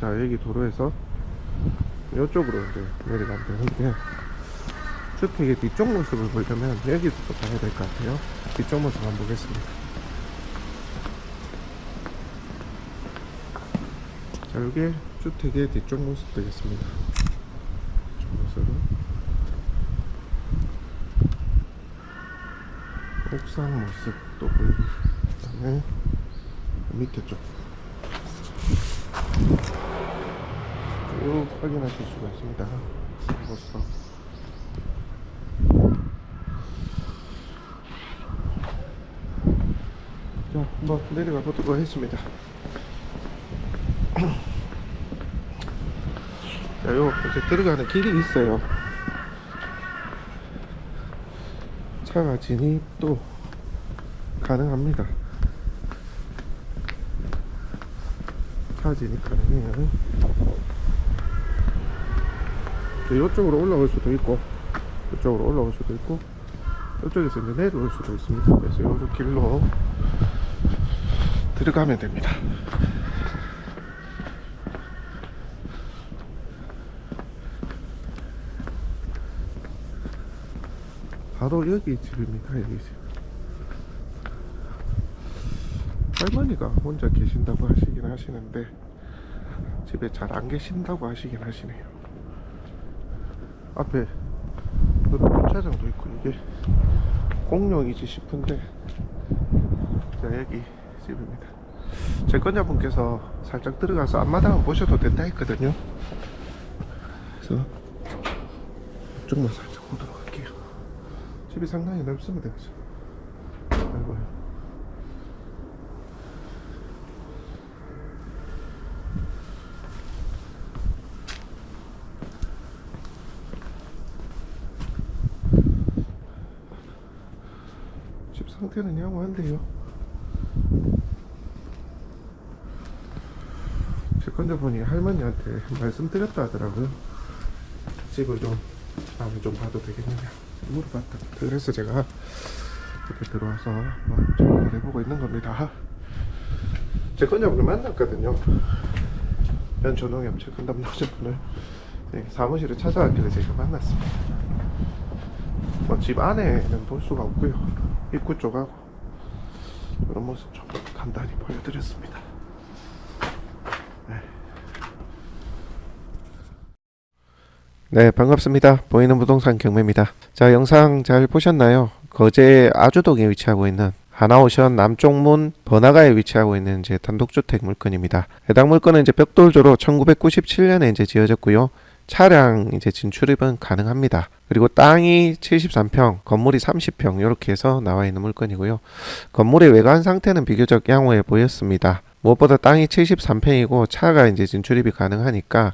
자 여기 도로에서 이쪽으로 이제 내려가면 되는데 주택의 뒤쪽 모습을 보려면 여기서부터 봐야 될 것 같아요. 뒤쪽 모습 한번 보겠습니다. 자 이게 주택의 뒤쪽 모습 되겠습니다. 뒤쪽 모습은. 옥상 모습도 보이고 그 다음에 밑에 쪽 쭉 확인하실 수가 있습니다. 모습. 자, 한번 내려가 보도록 하겠습니다. 자, 요 이제 들어가는 길이 있어요. 차가 진입도 가능합니다. 차 진입 가능해요. 이쪽으로 올라올 수도 있고 이쪽으로 올라올 수도 있고 이쪽에서 이제 내려올 수도 있습니다. 그래서 이쪽 길로 들어가면 됩니다. 바로 여기 집입니다 여기 집. 할머니가 혼자 계신다고 하시긴 하시는데 집에 잘 안 계신다고 하시긴 하시네요 앞에 주차장도 있고 이게 공룡이지 싶은데 자 여기 집입니다. 제 건자분께서 살짝 들어가서 앞마당을 보셔도 된다 했거든요. 그래서 이쪽만 살짝 보도록 할게요. 집이 상당히 넓습니다. 그죠 넓어요 집 상태는 양호한데요. 제 건져보니 할머니한테 말씀드렸다 하더라고요. 집을 좀 다음에 좀 봐도 되겠느냐 물어봤다. 그래서 제가 이렇게 들어와서 한번 촬영을 해보고 있는 겁니다. 제 건져분을 만났거든요. 연전홍엽 제 건담 남자분을 네, 사무실에 찾아왔길래 제가 만났습니다. 뭐 집 안에는 볼 수가 없고요. 입구 쪽하고 이런 모습 좀 간단히 보여드렸습니다. 네. 네, 반갑습니다. 보이는 부동산 경매입니다. 자, 영상 잘 보셨나요? 거제 아주동에 위치하고 있는 하나오션 남쪽문 번화가에 위치하고 있는 이제 단독주택 물건입니다. 해당 물건은 이제 벽돌조로 1997년에 이제 지어졌고요. 차량 이제 진출입은 가능합니다. 그리고 땅이 73평, 건물이 30평 이렇게 해서 나와 있는 물건이고요. 건물의 외관 상태는 비교적 양호해 보였습니다. 무엇보다 땅이 73평이고 차가 이제 진출입이 가능하니까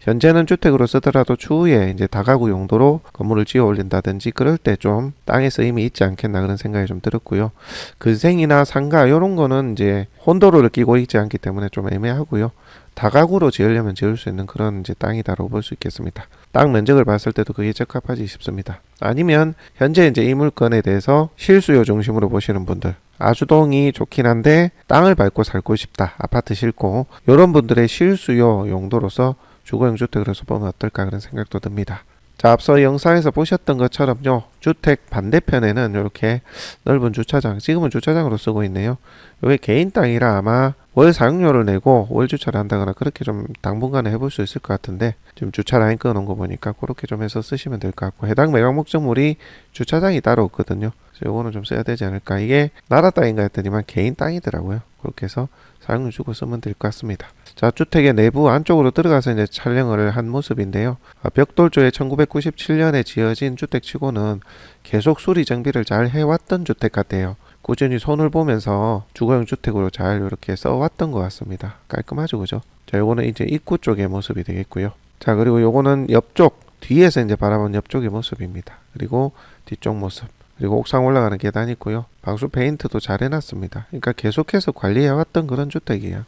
현재는 주택으로 쓰더라도 추후에 이제 다가구 용도로 건물을 지어 올린다든지 그럴 때 좀 땅에 쓰임이 있지 않겠나 그런 생각이 좀 들었고요. 근생이나 상가 이런 거는 이제 혼도로를 끼고 있지 않기 때문에 좀 애매하고요. 다가구로 지으려면 지을 수 있는 그런 이제 땅이다라고 볼 수 있겠습니다. 땅 면적을 봤을 때도 그게 적합하지 싶습니다. 아니면 현재 이제 이 물건에 대해서 실수요 중심으로 보시는 분들 아주동이 좋긴 한데 땅을 밟고 살고 싶다 아파트 싫고 이런 분들의 실수요 용도로서 주거용 주택으로 보면 어떨까 그런 생각도 듭니다. 자 앞서 영상에서 보셨던 것처럼요 주택 반대편에는 이렇게 넓은 주차장 지금은 주차장으로 쓰고 있네요. 이게 개인 땅이라 아마 월 사용료를 내고 월 주차를 한다거나 그렇게 좀 당분간은 해볼 수 있을 것 같은데 지금 주차 라인 끊어놓은 거 보니까 그렇게 좀 해서 쓰시면 될 것 같고 해당 매각 목적물이 주차장이 따로 없거든요. 요거는 좀 써야 되지 않을까. 이게 나라 땅인가 했더니만 개인 땅이더라고요. 그렇게 해서 사용료 주고 쓰면 될 것 같습니다. 자, 주택의 내부 안쪽으로 들어가서 이제 촬영을 한 모습인데요. 아, 벽돌조에 1997년에 지어진 주택치고는 계속 수리 정비를 잘 해왔던 주택 같아요. 꾸준히 손을 보면서 주거용 주택으로 잘 이렇게 써왔던 것 같습니다. 깔끔하죠, 그죠? 자, 요거는 이제 입구 쪽의 모습이 되겠고요. 자, 그리고 요거는 옆쪽 뒤에서 이제 바라본 옆쪽의 모습입니다. 그리고 뒤쪽 모습. 그리고 옥상 올라가는 계단 있고요. 방수 페인트도 잘 해놨습니다. 그러니까 계속해서 관리해왔던 그런 주택이에요.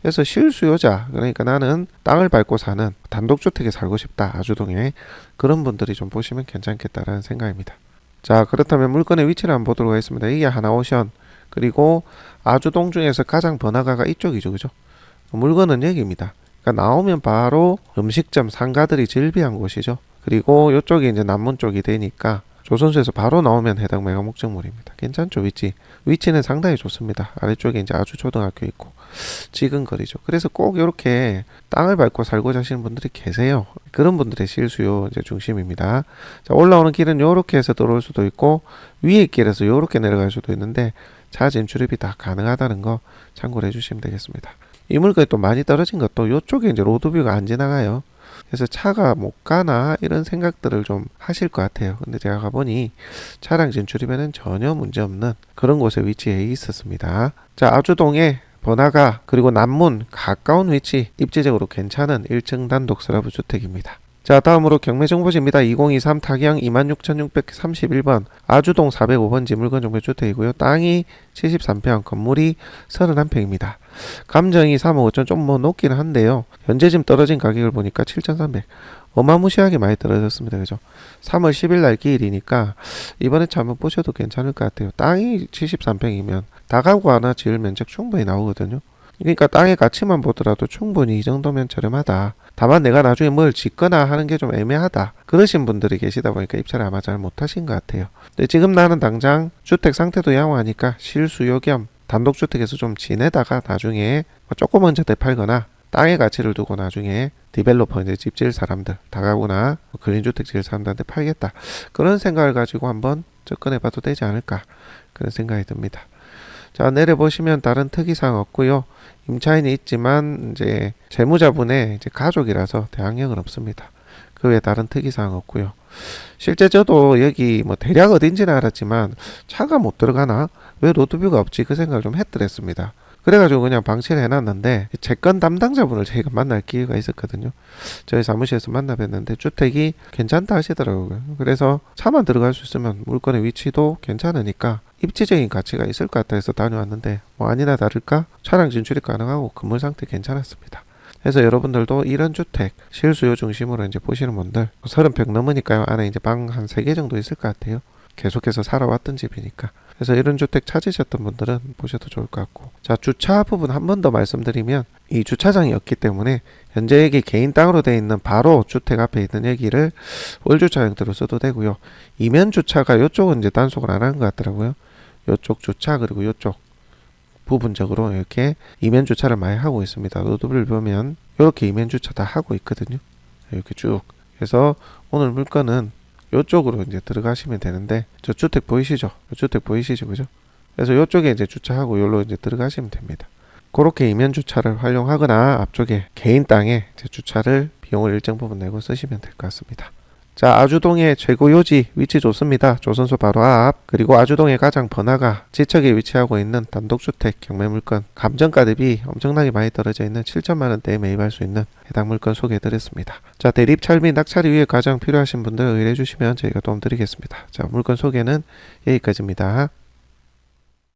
그래서 실수요자, 그러니까 나는 땅을 밟고 사는 단독주택에 살고 싶다, 아주동에. 그런 분들이 좀 보시면 괜찮겠다라는 생각입니다. 자, 그렇다면 물건의 위치를 한번 보도록 하겠습니다. 이게 하나오션. 그리고 아주동 중에서 가장 번화가가 이쪽이죠, 그죠? 물건은 여기입니다. 그러니까 나오면 바로 음식점 상가들이 즐비한 곳이죠. 그리고 이쪽이 이제 남문 쪽이 되니까 조선소에서 바로 나오면 해당 메가 목적물입니다. 괜찮죠 위치? 위치는 상당히 좋습니다. 아래쪽에 이제 아주 초등학교 있고 지근 거리죠. 그래서 꼭 이렇게 땅을 밟고 살고자 하시는 분들이 계세요. 그런 분들의 실수요 이제 중심입니다. 자, 올라오는 길은 이렇게 해서 들어올 수도 있고 위에 길에서 이렇게 내려갈 수도 있는데 차 진출입이 다 가능하다는 거 참고를 해주시면 되겠습니다. 이 물건이 또 많이 떨어진 것도 이쪽에 이제 로드뷰가 안 지나가요. 그래서 차가 못 가나 이런 생각들을 좀 하실 것 같아요. 근데 제가 가보니 차량 진출입에는 전혀 문제 없는 그런 곳에 위치해 있었습니다. 자, 아주동에 번화가 그리고 남문 가까운 위치 입지적으로 괜찮은 1층 단독 슬라브 주택입니다. 자 다음으로 경매정보지입니다. 2023 타경 26,631번 아주동 405번지 물건 정보 주택이고요. 땅이 73평 건물이 31평입니다. 감정이 3억 5천 좀 뭐 높기는 한데요. 현재 지금 떨어진 가격을 보니까 7,300 어마무시하게 많이 떨어졌습니다. 그죠? 3월 10일 날 기일이니까 이번에 차 한번 보셔도 괜찮을 것 같아요. 땅이 73평이면 다가구 하나 지을 면적 충분히 나오거든요. 그러니까 땅의 가치만 보더라도 충분히 이 정도면 저렴하다. 다만 내가 나중에 뭘 짓거나 하는 게 좀 애매하다. 그러신 분들이 계시다 보니까 입찰을 아마 잘 못하신 것 같아요. 근데 지금 나는 당장 주택 상태도 양호하니까 실수요 겸 단독주택에서 좀 지내다가 나중에 뭐 조금 먼저 되팔거나 땅의 가치를 두고 나중에 디벨로퍼 이제 집 지을 사람들 다가구나 뭐 근린주택 지을 사람들한테 팔겠다 그런 생각을 가지고 한번 접근해봐도 되지 않을까 그런 생각이 듭니다. 자 내려보시면 다른 특이사항 없고요. 임차인이 있지만 이제 재무자분의 이제 가족이라서 대항력은 없습니다. 그 외에 다른 특이사항 없고요. 실제 저도 여기 뭐 대략 어딘지는 알았지만 차가 못 들어가나 왜 로드뷰가 없지 그 생각을 좀 했더랬습니다. 그래가지고 그냥 방치를 해놨는데 채권 담당자분을 저희가 만날 기회가 있었거든요. 저희 사무실에서 만나 뵀는데 주택이 괜찮다 하시더라고요. 그래서 차만 들어갈 수 있으면 물건의 위치도 괜찮으니까 입지적인 가치가 있을 것 같아 해서 다녀왔는데 뭐 아니나 다를까 차량 진출이 가능하고 건물 상태 괜찮았습니다. 그래서 여러분들도 이런 주택 실수요 중심으로 이제 보시는 분들 30평 넘으니까요 안에 이제 방한세개 정도 있을 것 같아요. 계속해서 살아왔던 집이니까. 그래서 이런 주택 찾으셨던 분들은 보셔도 좋을 것 같고. 자, 주차 부분 한 번 더 말씀드리면 이 주차장이 없기 때문에 현재 여기 개인 땅으로 되어 있는 바로 주택 앞에 있는 여기를 월주차 형태로 써도 되고요. 이면 주차가 이쪽은 이제 단속을 안 하는 것 같더라고요. 이쪽 주차 그리고 이쪽 부분적으로 이렇게 이면 주차를 많이 하고 있습니다. 노드를 보면 이렇게 이면 주차 다 하고 있거든요. 이렇게 쭉. 그래서 오늘 물건은 이쪽으로 이제 들어가시면 되는데 저 주택 보이시죠? 이 주택 보이시죠, 그죠? 그래서 이쪽에 이제 주차하고 여기로 이제 들어가시면 됩니다. 그렇게 이면 주차를 활용하거나 앞쪽에 개인 땅에 주차를 비용을 일정 부분 내고 쓰시면 될 것 같습니다. 자, 아주동의 최고 요지 위치 좋습니다. 조선소 바로 앞. 그리고 아주동의 가장 번화가 지척에 위치하고 있는 단독주택 경매 물건 감정가 대비 엄청나게 많이 떨어져 있는 7천만 원대에 매입할 수 있는 해당 물건 소개해 드렸습니다. 자, 대립 철미 낙찰이 위해 가장 필요하신 분들 의뢰해 주시면 저희가 도움 드리겠습니다. 자, 물건 소개는 여기까지입니다.